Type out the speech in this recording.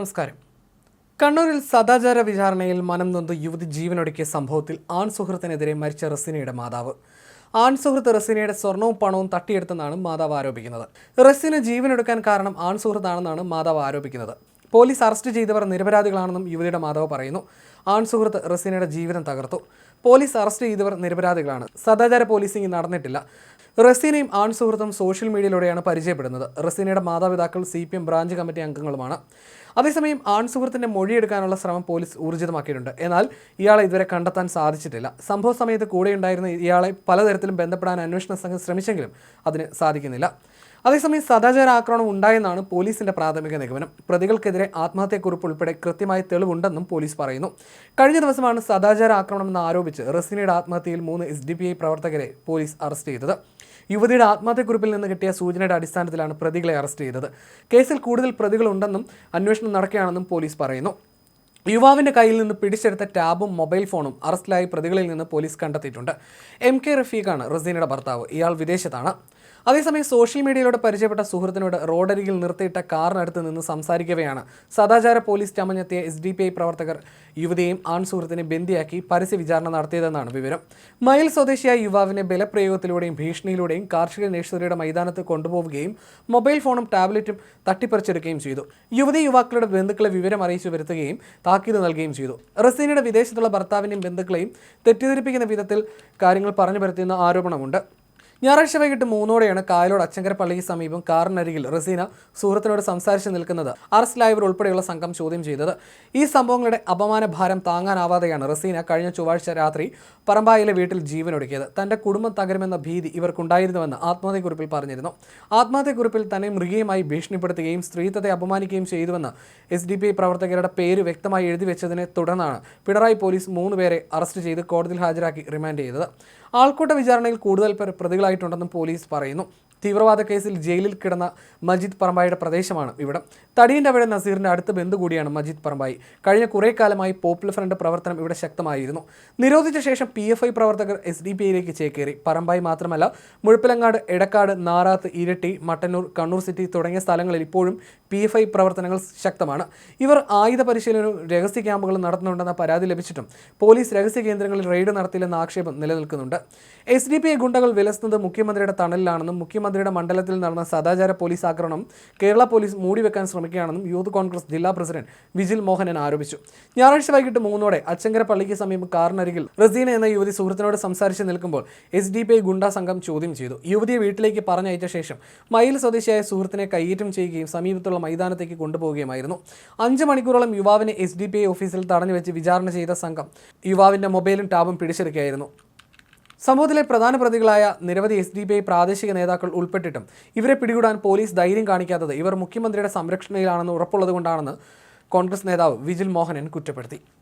നമസ്കാരം. കണ്ണൂരിൽ സദാചാര വിചാരണയിൽ മനം നൊന്ത് യുവതി ജീവനൊടുക്കിയ സംഭവത്തിൽ ആൺ സുഹൃത്തിനെതിരെ മരിച്ച റസീനയുടെ മാതാവ്. ആൺ സുഹൃത്ത് റസീനയുടെ സ്വർണവും പണവും തട്ടിയെടുത്തെന്നാണ് മാതാവ് ആരോപിക്കുന്നത്. റസീന ജീവനെടുക്കാൻ കാരണം ആൺ സുഹൃത്താണെന്നാണ് മാതാവ് ആരോപിക്കുന്നത്. പോലീസ് അറസ്റ്റ് ചെയ്തവർ നിരപരാധികളാണെന്നും യുവതിയുടെ മാതാവ് പറയുന്നു. ആൺ സുഹൃത്ത് റസീനയുടെ ജീവിതം തകർത്തു. പോലീസ് അറസ്റ്റ് ചെയ്തവർ നിരപരാധികളാണ്. സദാചാര പോലീസിംഗ് നടന്നിട്ടില്ല. റസീനയും ആൺ സുഹൃത്തും സോഷ്യൽ മീഡിയയിലൂടെയാണ് പരിചയപ്പെടുന്നത്. റസീനയുടെ മാതാപിതാക്കൾ C P M branch committee അംഗങ്ങളുമാണ്. അതേസമയം ആൺ സുഹൃത്തിന്റെ മൊഴിയെടുക്കാനുള്ള ശ്രമം പോലീസ് ഊർജിതമാക്കിയിട്ടുണ്ട്. എന്നാൽ ഇയാളെ ഇതുവരെ കണ്ടെത്താൻ സാധിച്ചിട്ടില്ല. സംഭവ സമയത്ത് കൂടെയുണ്ടായിരുന്ന ഇയാളെ പലതരത്തിലും ബന്ധപ്പെടാൻ അന്വേഷണ സംഘം ശ്രമിച്ചെങ്കിലും അതിന് സാധിക്കുന്നില്ല. അതേസമയം സദാചാര ആക്രമണം ഉണ്ടായെന്നാണ് പോലീസിന്റെ പ്രാഥമിക നിഗമനം. പ്രതികൾക്കെതിരെ ആത്മഹത്യക്കുറിപ്പ് ഉൾപ്പെടെ കൃത്യമായ തെളിവുണ്ടെന്നും പോലീസ് പറയുന്നു. കഴിഞ്ഞ ദിവസമാണ് സദാചാര ആക്രമണമെന്ന് ആരോപിച്ച് റസിനയുടെ ആത്മഹത്യയിൽ മൂന്ന് എസ് ഡി പി ഐ പ്രവർത്തകരെ പോലീസ് അറസ്റ്റ് ചെയ്തത്. യുവതിയുടെ ആത്മഹത്യക്കുറിപ്പിൽ നിന്ന് കിട്ടിയ സൂചനയുടെ അടിസ്ഥാനത്തിലാണ് പ്രതികളെ അറസ്റ്റ് ചെയ്തത്. കേസിൽ കൂടുതൽ പ്രതികളുണ്ടെന്നും അന്വേഷണം നടക്കുകയാണെന്നും പോലീസ് പറയുന്നു. യുവാവിന്റെ കയ്യിൽ നിന്ന് പിടിച്ചെടുത്ത ടാബും മൊബൈൽ ഫോണും അറസ്റ്റിലായി പ്രതികളിൽ നിന്ന് പോലീസ് കണ്ടെത്തിയിട്ടുണ്ട്. എം കെ റഫീഖാണ് റസീനയുടെ ഭർത്താവ്. ഇയാൾ വിദേശത്താണ്. അതേസമയം സോഷ്യൽ മീഡിയയിലൂടെ പരിചയപ്പെട്ട സുഹൃത്തിനോട് റോഡരികിൽ നിർത്തിയിട്ട കാറിനടുത്ത് നിന്ന് സംസാരിക്കവെയാണ്. സദാചാര പോലീസ് ചമഞ്ഞെത്തിയ എസ് ഡി പി ഐ പ്രവർത്തകർ യുവതിയെയും ആൺ സുഹൃത്തിനെ ബന്ദിയാക്കി പരസ്യ വിചാരണ നടത്തിയതെന്നാണ് വിവരം. മയിൽ സ്വദേശിയായ യുവാവിനെ ബലപ്രയോഗത്തിലൂടെയും ഭീഷണിയിലൂടെയും കാർഷിക നഴ്സറിയുടെ മൈതാനത്ത് കൊണ്ടുപോവുകയും മൊബൈൽ ഫോണും ടാബ്ലറ്റും തട്ടിപ്പറിച്ചെടുക്കുകയും ചെയ്തു. യുവതി യുവാക്കളുടെ ബന്ധുക്കളെ വിവരം അറിയിച്ചു വരുത്തുകയും താക്കീത് നൽകുകയും ചെയ്തു. റസീനയുടെ വിദേശത്തുള്ള ഭർത്താവിനെയും ബന്ധുക്കളെയും തെറ്റിദ്ധരിപ്പിക്കുന്ന വിധത്തിൽ കാര്യങ്ങൾ പറഞ്ഞു പരത്തിയെന്ന ആരോപണമുണ്ട്. ഞായറാഴ്ച വൈകിട്ട് മൂന്നോടെയാണ് കായലോട് അച്ചങ്കര പള്ളിക്ക് സമീപം കാറിനരികിൽ റസീന സുഹൃത്തിനോട് സംസാരിച്ച് നിൽക്കുന്നത്. അറസ്റ്റിലായവർ ഉൾപ്പെടെയുള്ള സംഘം ചോദ്യം ചെയ്തത്. ഈ സംഭവങ്ങളുടെ അപമാന ഭാരം താങ്ങാനാവാതെയാണ് റസീന കഴിഞ്ഞ ചൊവ്വാഴ്ച രാത്രി പറമ്പായിലെ വീട്ടിൽ ജീവനൊടുക്കിയത്. തന്റെ കുടുംബം തകരുമെന്ന ഭീതി ഇവർക്കുണ്ടായിരുന്നുവെന്ന് ആത്മഹത്യക്കുറിപ്പിൽ പറഞ്ഞിരുന്നു. ആത്മഹത്യക്കുറിപ്പിൽ തന്നെ മൃഗീയമായി ഭീഷണിപ്പെടുത്തുകയും സ്ത്രീത്വത്തെ അപമാനിക്കുകയും ചെയ്തുവെന്ന് എസ് ഡി പി ഐ പ്രവർത്തകരുടെ പേര് വ്യക്തമായി എഴുതി വെച്ചതിനെ തുടർന്നാണ് പിണറായി പോലീസ് മൂന്ന് പേരെ അറസ്റ്റ് ചെയ്ത് കോടതിയിൽ ഹാജരാക്കി റിമാൻഡ് ചെയ്തത്. ആൾക്കൂട്ട വിചാരണയിൽ കൂടുതൽ പേർ പ്രതികളായിട്ടുണ്ടെന്നും പോലീസ് പറയുന്നു. തീവ്രവാദ കേസിൽ ജയിലിൽ കിടന്ന മജീദ് പറമ്പായിയുടെ പ്രദേശമാണ് ഇവിടം. തടിയന്റെ അവിടെ നസീറിന്റെ അടുത്ത ബന്ധു കൂടിയാണ് മജീദ് പറമ്പായി. കഴിഞ്ഞ കുറേ കാലമായി പോപ്പുലർ ഫ്രണ്ട് പ്രവർത്തനം ഇവിടെ ശക്തമായിരുന്നു. നിരോധിച്ച ശേഷം പി എഫ് ഐ പ്രവർത്തകർ എസ് ഡി പി ഐയിലേക്ക് ചേക്കേറി. പറമ്പായി മാത്രമല്ല മുഴപ്പിലങ്ങാട് എടക്കാട് നാറാത്ത് ഇരട്ടി മട്ടന്നൂർ കണ്ണൂർ സിറ്റി തുടങ്ങിയ സ്ഥലങ്ങളിൽ ഇപ്പോഴും പി എഫ് ഐ പ്രവർത്തനങ്ങൾ ശക്തമാണ്. ഇവർ ആയുധ പരിശീലനവും രഹസ്യ ക്യാമ്പുകളും നടത്തുന്നുണ്ടെന്ന പരാതി ലഭിച്ചിട്ടും പോലീസ് രഹസ്യ കേന്ദ്രങ്ങളിൽ റെയ്ഡ് നടത്തില്ലെന്ന ആക്ഷേപം നിലനിൽക്കുന്നുണ്ട്. എസ് ഡി പി ഐ ഗുണ്ടകൾ വിലസുന്നത് മുഖ്യമന്ത്രിയുടെ തണലിലാണെന്നും മുഖ്യമന്ത്രിയുടെ മണ്ഡലത്തിൽ നടന്ന സദാചാര പോലീസ് ആക്രമണം കേരള പോലീസ് മൂടിവെക്കാൻ ശ്രമിക്കുകയാണെന്നും യൂത്ത് കോൺഗ്രസ് ജില്ലാ പ്രസിഡന്റ് വിജിൽ മോഹനൻ ആരോപിച്ചു. ഞായറാഴ്ച വൈകിട്ട് മൂന്നോടെ അച്ചങ്കര പള്ളിക്ക് സമീപം കാറിനരികിൽ റസീന എന്ന യുവതി സുഹൃത്തിനോട് സംസാരിച്ച് നിൽക്കുമ്പോൾ എസ് ഡി പി ഐ ഗുണ്ടാ സംഘം ചോദ്യം ചെയ്തു. യുവതിയെ വീട്ടിലേക്ക് പറഞ്ഞയച്ച ശേഷം മയിൽ സ്വദേശിയായ സുഹൃത്തിനെ കയ്യേറ്റം ചെയ്യുകയും സമീപത്തുള്ള മൈതാനത്തേക്ക് കൊണ്ടുപോവുകയുമായിരുന്നു. അഞ്ച് മണിക്കൂറോളം യുവാവിനെ എസ് ഡി പി ഐ ഓഫീസിൽ തടഞ്ഞു വെച്ച് വിചാരണ ചെയ്ത സംഘം യുവാവിന്റെ മൊബൈലും ടാബും പിടിച്ചെടുക്കുകയായിരുന്നു. സംഭവത്തിലെ പ്രധാന പ്രതികളായ നിരവധി എസ് ഡി പി ഐ പ്രാദേശിക നേതാക്കൾ ഉൾപ്പെട്ടിട്ടും ഇവരെ പിടികൂടാൻ പോലീസ് ധൈര്യം കാണിക്കാത്തത് ഇവർ മുഖ്യമന്ത്രിയുടെ സംരക്ഷണയിലാണെന്ന് ഉറപ്പുള്ളതുകൊണ്ടാണെന്ന് കോൺഗ്രസ് നേതാവ് വിജിൽ മോഹനൻ കുറ്റപ്പെടുത്തി.